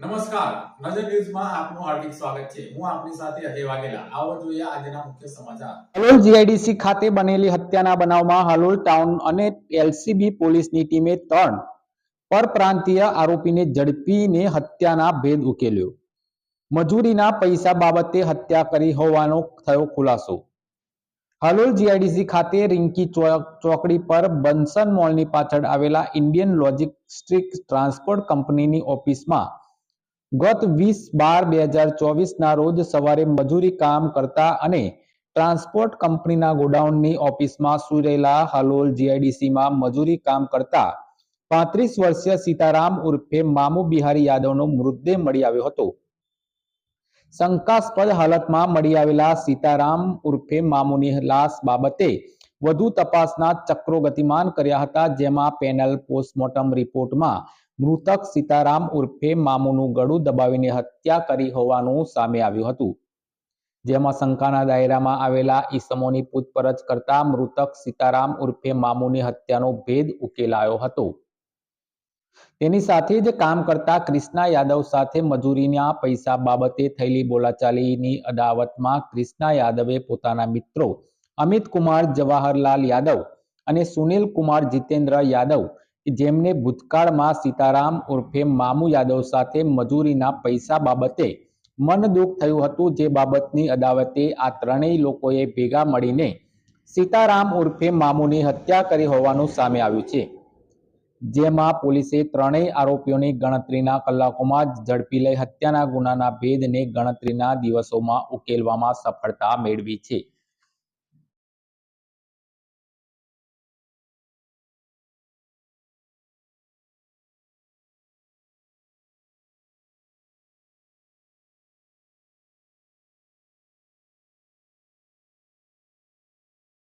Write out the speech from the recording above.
નમસ્કાર. નજર ન્યૂઝમાં આપનું હાર્દિક સ્વાગત છે. હું આપની સાથે અજય વાઘેલા. આવો જોઈએ આજના મુખ્ય સમાચાર. હાલોલ જીઆઈડીસી ખાતે બનેલી હત્યાના બનાવમાં હાલોલ ટાઉન અને એલસીબી પોલીસની ટીમે ત્રણ પરપ્રાંતીય આરોપીને ઝડપીને હત્યાના ભેદ ઉકેલ્યો. મજૂરીના પૈસા બાબતે હત્યા કરી હોવાનો થયો ખુલાસો. હાલોલ જીઆઈડીસી ખાતે રિંકી ચોકડી પર બંસન મોલની પાછળ આવેલા ઇન્ડિયન લોજિસ્ટિક ટ્રાન્સપોર્ટ કંપનીની ઓફિસમાં ગત વીસ બાર બે હજાર રોજ સવારે મજૂરી કામ કરતા અને ટ્રાન્સપોર્ટ કંપનીના ગોડાઉનની ઓફિસમાં સુઈ રહેલા હાલોલ જીઆઈડીસીમાં મજૂરી કામ કરતા પાંત્રીસ વર્ષીય સીતારામ ઉર્ફે મામુ બિહારી યાદવનો મૃતદેહ મળી આવ્યો હતો. શંકાસ્પદ હાલતમાં મળી આવેલા સીતારામ ઉર્ફે મામુની લાશ બાબતે વધુ તપાસના ચક્રો ગતિમાન કર્યા હતા, જેમાં પેનલ પોસ્ટમોર્ટમ રિપોર્ટમાં મૃતક સીતારામ ઉર્ફે મામુનું ગળું દબાવીને હત્યા કરી હોવાનું સામે આવ્યું હતું. જેમાં શંકાના દાયરામાં આવેલા ઈસમોની પૂછપરછ કરતા મૃતક સીતારામ ઉર્ફે મામુની હત્યાનો ભેદ ઉકેલાયો હતો. તેની સાથે જ કામ કરતા ક્રિષ્ના યાદવ સાથે મજૂરીના પૈસા બાબતે થયેલી બોલાચાલીની અદાવતમાં ક્રિષ્ના યાદવે પોતાના મિત્રો અમિત કુમાર, જવાહરલાલ યાદવ અને સુનિલ કુમાર જીતેન્દ્ર યાદવ, જેમને ભૂતકાળમાં સીતારામ ઉર્ફે મામુ યાદવ સાથે મજૂરીના પૈસા બાબતે મન દુઃખ થયું હતું, જે બાબતની અદાવતે આ ત્રણેય લોકોએ ભેગા મળીને સીતારામ ઉર્ફે મામુની હત્યા કરી હોવાનું સામે આવ્યું છે. જેમાં પોલીસે ત્રણેય આરોપીઓની ગણતરીના કલાકોમાં જ ઝડપી લઈ હત્યાના ગુનાના ભેદને ગણતરીના દિવસોમાં ઉકેલવામાં સફળતા મેળવી છે.